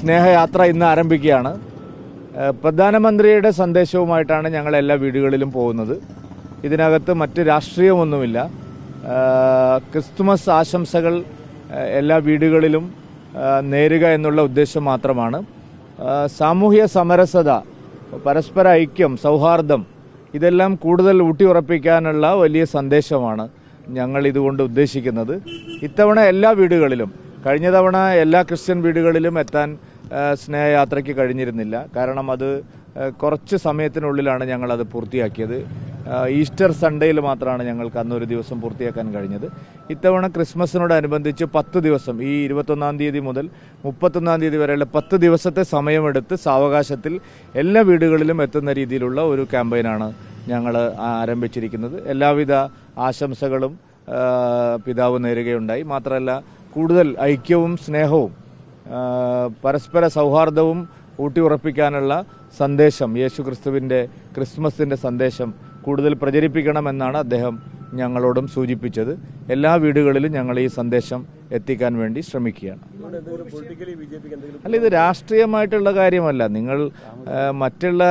സ്നേഹയാത്ര ഇന്ന് ആരംഭിക്കുകയാണ്. പ്രധാനമന്ത്രിയുടെ സന്ദേശവുമായിട്ടാണ് ഞങ്ങൾ എല്ലാ വീടുകളിലും പോകുന്നത്. ഇതിനകത്ത് മറ്റ് രാഷ്ട്രീയമൊന്നുമില്ല. ക്രിസ്തുമസ് ആശംസകൾ എല്ലാ വീടുകളിലും നേരുക എന്നുള്ള ഉദ്ദേശം മാത്രമാണ്. സാമൂഹ്യ സമരസത പരസ്പര ഐക്യം സൗഹാർദ്ദം ഇതെല്ലാം കൂടുതൽ ഊട്ടിയുറപ്പിക്കാനുള്ള വലിയ സന്ദേശമാണ് ഞങ്ങൾ ഇതുകൊണ്ട് ഉദ്ദേശിക്കുന്നത്. ഇത്തവണ എല്ലാ വീടുകളിലും കഴിഞ്ഞ തവണ എല്ലാ ക്രിസ്ത്യൻ വീടുകളിലും എത്താൻ സ്നേഹയാത്രയ്ക്ക് കഴിഞ്ഞിരുന്നില്ല. കാരണം അത് കുറച്ച് സമയത്തിനുള്ളിലാണ് ഞങ്ങളത് പൂർത്തിയാക്കിയത്. ഈസ്റ്റർ സൺഡേയിൽ മാത്രമാണ് ഞങ്ങൾക്ക് അന്നൊരു ദിവസം പൂർത്തിയാക്കാൻ കഴിഞ്ഞത്. ഇത്തവണ ക്രിസ്മസിനോടനുബന്ധിച്ച് പത്ത് ദിവസം ഈ ഇരുപത്തൊന്നാം തീയതി മുതൽ മുപ്പത്തൊന്നാം തീയതി വരെയുള്ള പത്ത് ദിവസത്തെ സമയമെടുത്ത് സാവകാശത്തിൽ എല്ലാ വീടുകളിലും എത്തുന്ന രീതിയിലുള്ള ഒരു ക്യാമ്പയിനാണ് ഞങ്ങൾ ആരംഭിച്ചിരിക്കുന്നത്. എല്ലാവിധ ആശംസകളും പിതാവ് നേരുകയുണ്ടായി. മാത്രമല്ല കൂടുതൽ ഐക്യവും സ്നേഹവും പരസ്പര സൗഹാർദ്ദവും ഊട്ടിയുറപ്പിക്കാനുള്ള സന്ദേശം യേശു ക്രിസ്തുവിന്റെ ക്രിസ്മസിന്റെ സന്ദേശം കൂടുതൽ പ്രചരിപ്പിക്കണമെന്നാണ് അദ്ദേഹം ഞങ്ങളോടും സൂചിപ്പിച്ചത്. എല്ലാ വീടുകളിലും ഞങ്ങൾ ഈ സന്ദേശം എത്തിക്കാൻ വേണ്ടി ശ്രമിക്കുകയാണ്. അല്ല ഇത് രാഷ്ട്രീയമായിട്ടുള്ള കാര്യമല്ല. നിങ്ങൾ മറ്റുള്ള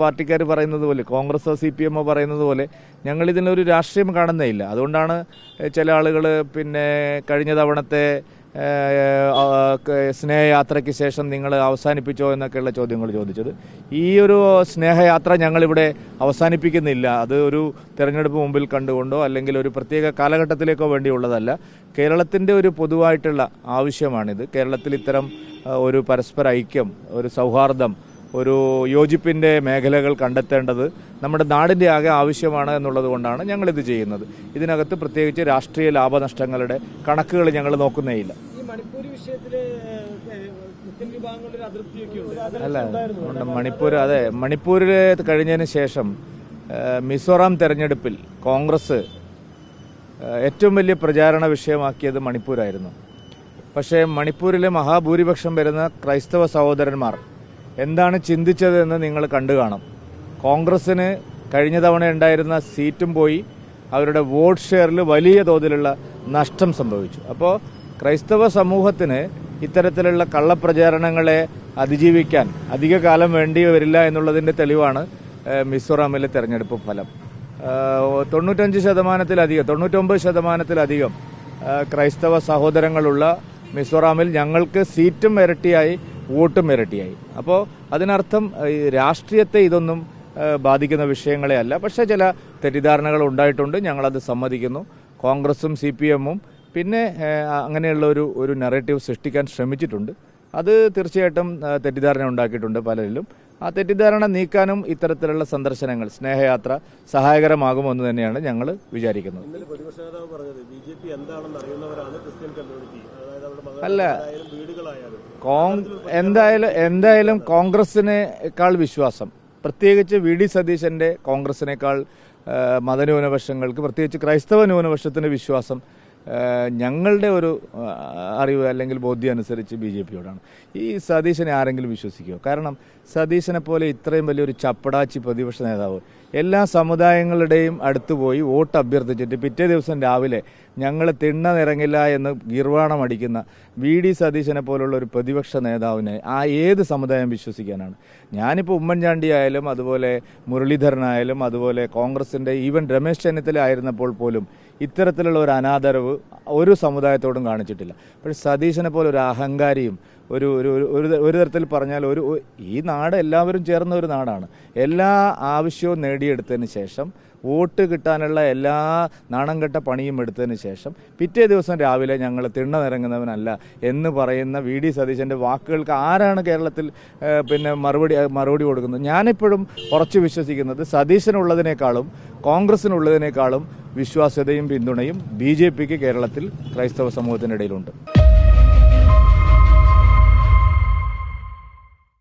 പാർട്ടിക്കാർ പറയുന്നത് പോലെ കോൺഗ്രസോ സി പി എമ്മോ പറയുന്നത് പോലെ ഞങ്ങൾ ഇതിനൊരു രാഷ്ട്രീയം കാണുന്നേ ഇല്ല. അതുകൊണ്ടാണ് ചില ആളുകൾ പിന്നെ കഴിഞ്ഞ തവണത്തെ സ്നേഹയാത്രയ്ക്ക് ശേഷം നിങ്ങൾ അവസാനിപ്പിച്ചോ എന്നൊക്കെയുള്ള ചോദ്യങ്ങൾ ചോദിച്ചത്. ഈ ഒരു സ്നേഹയാത്ര ഞങ്ങളിവിടെ അവസാനിപ്പിക്കുന്നില്ല. അത് ഒരു തെരഞ്ഞെടുപ്പ് മുമ്പിൽ കണ്ടുകൊണ്ടോ അല്ലെങ്കിൽ ഒരു പ്രത്യേക കാലഘട്ടത്തിലേക്കോ വേണ്ടിയുള്ളതല്ല. കേരളത്തിന്റെ ഒരു പൊതുവായിട്ടുള്ള ആവശ്യമാണിത്. കേരളത്തിൽ ഇത്തരം ഒരു പരസ്പര ഐക്യം ഒരു സൗഹാർദ്ദം ഒരു യോജിപ്പിന്റെ മേഖലകൾ കണ്ടെത്തേണ്ടത് നമ്മുടെ നാടിന്റെ ആകെ ആവശ്യമാണ് എന്നുള്ളത് കൊണ്ടാണ് ഞങ്ങളിത് ചെയ്യുന്നത്. ഇതിനകത്ത് പ്രത്യേകിച്ച് രാഷ്ട്രീയ ലാഭനഷ്ടങ്ങളുടെ കണക്കുകൾ ഞങ്ങൾ നോക്കുന്നേയില്ല. ഉണ്ട്. അത് അല്ല മണിപ്പൂർ അതെ. മണിപ്പൂരിൽ കഴിഞ്ഞതിന് ശേഷം മിസോറാം തെരഞ്ഞെടുപ്പിൽ കോൺഗ്രസ് ഏറ്റവും വലിയ പ്രചാരണ വിഷയമാക്കിയത് മണിപ്പൂരായിരുന്നു. പക്ഷേ മണിപ്പൂരിലെ മഹാഭൂരിപക്ഷം വരുന്ന ക്രൈസ്തവ സഹോദരന്മാർ എന്താണ് ചിന്തിച്ചതെന്ന് നിങ്ങൾ കണ്ടു കാണും. കോൺഗ്രസിന് കഴിഞ്ഞ തവണ ഉണ്ടായിരുന്ന സീറ്റും പോയി അവരുടെ വോട്ട് ഷെയറിൽ വലിയ തോതിലുള്ള നഷ്ടം സംഭവിച്ചു. അപ്പോൾ ക്രൈസ്തവ സമൂഹത്തിന് ഇത്തരത്തിലുള്ള കള്ളപ്രചാരണങ്ങളെ അതിജീവിക്കാൻ അധിക കാലം വേണ്ടി വരില്ല എന്നുള്ളതിന്റെ തെളിവാണ് മിസോറാമിലെ തെരഞ്ഞെടുപ്പ് ഫലം. തൊണ്ണൂറ്റഞ്ച് ശതമാനത്തിലധികം തൊണ്ണൂറ്റൊമ്പത് ശതമാനത്തിലധികം ക്രൈസ്തവ സഹോദരങ്ങളുള്ള മിസോറാമിൽ ഞങ്ങൾക്ക് സീറ്റും ഇരട്ടിയായി വോട്ടും ഇരട്ടിയായി. അപ്പോൾ അതിനർത്ഥം രാഷ്ട്രീയത്തെ ഇതൊന്നും ബാധിക്കുന്ന വിഷയങ്ങളെ അല്ല പക്ഷേ ചില തെറ്റിദ്ധാരണകൾ ഉണ്ടായിട്ടുണ്ട് ഞങ്ങളത് സമ്മതിക്കുന്നു. കോൺഗ്രസും സി പി എമ്മും പിന്നെ അങ്ങനെയുള്ള ഒരു ഒരു നെറേറ്റീവ് സൃഷ്ടിക്കാൻ ശ്രമിച്ചിട്ടുണ്ട്. അത് തീർച്ചയായിട്ടും തെറ്റിദ്ധാരണ ഉണ്ടാക്കിയിട്ടുണ്ട് പലരിലും. ആ തെറ്റിദ്ധാരണ നീക്കാനും ഇത്തരത്തിലുള്ള സന്ദർശനങ്ങൾ സ്നേഹയാത്ര സഹായകരമാകുമെന്ന് തന്നെയാണ് ഞങ്ങൾ വിചാരിക്കുന്നത്. അല്ല. എന്തായാലും എന്തായാലും കോൺഗ്രസിനേക്കാൾ വിശ്വാസം. പ്രത്യേകിച്ച് വി ഡി സതീശന്റെ കോൺഗ്രസിനേക്കാൾ മതന്യൂനപക്ഷങ്ങൾക്ക് പ്രത്യേകിച്ച് ക്രൈസ്തവ ന്യൂനപക്ഷത്തിന്റെ വിശ്വാസം ഞങ്ങളുടെ ഒരു അറിവ് അല്ലെങ്കിൽ ബോധ്യം അനുസരിച്ച് ബി ജെ പിയോടാണ്. ഈ സതീശനെ ആരെങ്കിലും വിശ്വസിക്കുമോ കാരണം സതീശനെ പോലെ ഇത്രയും വലിയൊരു ചപ്പടാച്ചി പ്രതിപക്ഷ നേതാവ് എല്ലാ സമുദായങ്ങളുടെയും അടുത്ത് പോയി വോട്ട് അഭ്യർത്ഥിച്ചിട്ട് പിറ്റേ ദിവസം രാവിലെ ഞങ്ങൾ തിണ്ണ നിറങ്ങില്ല എന്ന് ഗീർവാണം അടിക്കുന്ന വി ഡി സതീശനെ പോലുള്ള ഒരു പ്രതിപക്ഷ നേതാവിനെ ആ ഏത് സമുദായം വിശ്വസിക്കാനാണ്? ഞാനിപ്പോൾ ഉമ്മൻചാണ്ടി ആയാലും അതുപോലെ മുരളീധരനായാലും അതുപോലെ കോൺഗ്രസിന്റെ ഈവൻ രമേശ് ചെന്നിത്തല ആയിരുന്നപ്പോൾ പോലും ഇത്തരത്തിലുള്ള ഒരു അനാദരവ് ഒരു സമുദായത്തോടും കാണിച്ചിട്ടില്ല. പക്ഷേ സതീശനെ പോലെ ഒരു അഹങ്കാരിയും ഒരു ഒരു ഒരു- തരത്തിൽ പറഞ്ഞാൽ ഒരു- ഈ നാട് എല്ലാവരും ചേർന്ന ഒരു നാടാണ്. എല്ലാ ആവശ്യവും നേടിയെടുത്തതിന് ശേഷം വോട്ട് കിട്ടാനുള്ള എല്ലാ നാണം കെട്ട പണിയും എടുത്തതിന് ശേഷം പിറ്റേ ദിവസം രാവിലെ ഞങ്ങൾ തിണ്ണ നിറങ്ങുന്നവനല്ല എന്ന് പറയുന്ന വി ഡി സതീശന്റെ വാക്കുകൾക്ക് ആരാണ് കേരളത്തിൽ പിന്നെ മറുപടി മറുപടി കൊടുക്കുന്നത്? ഞാനിപ്പോഴും ഉറച്ചു വിശ്വസിക്കുന്നത് സതീശനുള്ളതിനേക്കാളും കോൺഗ്രസിനുള്ളതിനേക്കാളും വിശ്വാസ്യതയും പിന്തുണയും ബി ജെ പിക്ക് കേരളത്തിൽ ക്രൈസ്തവ സമൂഹത്തിനിടയിലുണ്ട്.